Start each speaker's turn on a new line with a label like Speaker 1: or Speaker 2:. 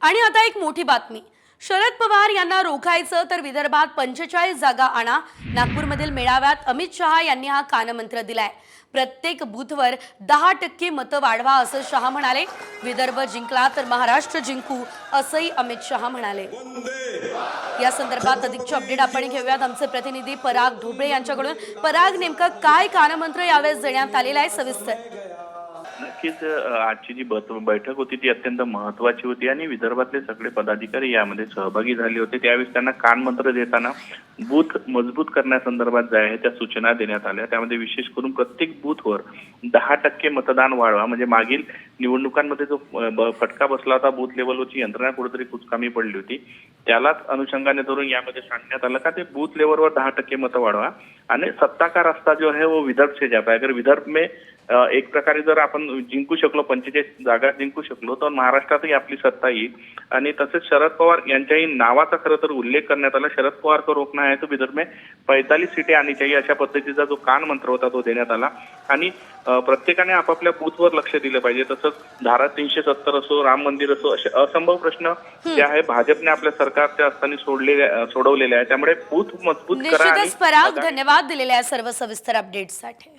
Speaker 1: आणि आता एक मोठी बातमी. शरद पवार यांना रोखायचं तर विदर्भात पंचेचाळीस जागा आणा. नागपूरमधील मेळाव्यात अमित शहा यांनी हा कानमंत्र दिलाय. प्रत्येक बूथवर दहा टक्के मतं वाढवा असं शहा म्हणाले. विदर्भ जिंकला तर महाराष्ट्र जिंकू असंही अमित शहा म्हणाले. या संदर्भात अधिकचे अपडेट आपण घेऊयात. आमचे प्रतिनिधी पराग ढोबळे यांच्याकडून. पराग नेमकं काय कानमंत्र यावेळेस देण्यात आलेलं आहे? सविस्तर.
Speaker 2: नक्कीच आजची जी बत- बैठक होती ती अत्यंत महत्वाची होती आणि विदर्भातले सगळे पदाधिकारी यामध्ये सहभागी झाले होते. त्यावेळेस त्यांना कानमंत्र देताना बूथ मजबूत करण्यासंदर्भात ज्या आहे त्या सूचना देण्यात आल्या. त्यामध्ये विशेष करून प्रत्येक बूथवर दहा टक्के मतदान वाढवा. म्हणजे मागील निवडणुकांमध्ये जो ब- फटका बसला होता बूथ लेवलवरची यंत्रणा कुठेतरी कुचकामी पडली होती. त्यालाच अनुषंगाने धरून यामध्ये सांगण्यात आलं का ते बूथ लेवलवर दहा टक्के मतं वाढवा. आणि सत्ता का जो है वो विदर्भ से जाता है. अगर विदर्भ में एक प्रकारे जर आपण जिंकू शकलो पंचेचाळीस जागा जिंकू शकलो तर महाराष्ट्रातही आपली सत्ता येईल. आणि तसेच शरद पवार यांच्याही नावाचा खरं तर उल्लेख करण्यात आला. शरद पवार को रोखना है तो विदर्भ में पैतालीस सीटे आनी चाहिए अशा पद्धतीचा जो कान मंत्र होता तो देण्यात आला. आणि प्रत्येकाने आपापल्या बूथवर लक्ष दिलं पाहिजे. तसंच धारा तीनशे सत्तर असो राम मंदिर असो असे असंभव प्रश्न जे आहे भाजपने आपल्या सरकारच्या असताना सोडलेले सोडवलेले आहे त्यामुळे बूथ मजबूत करा आणि
Speaker 1: धन्यवाद दिलेल्या सर्व सविस्तर अपडेटसाठी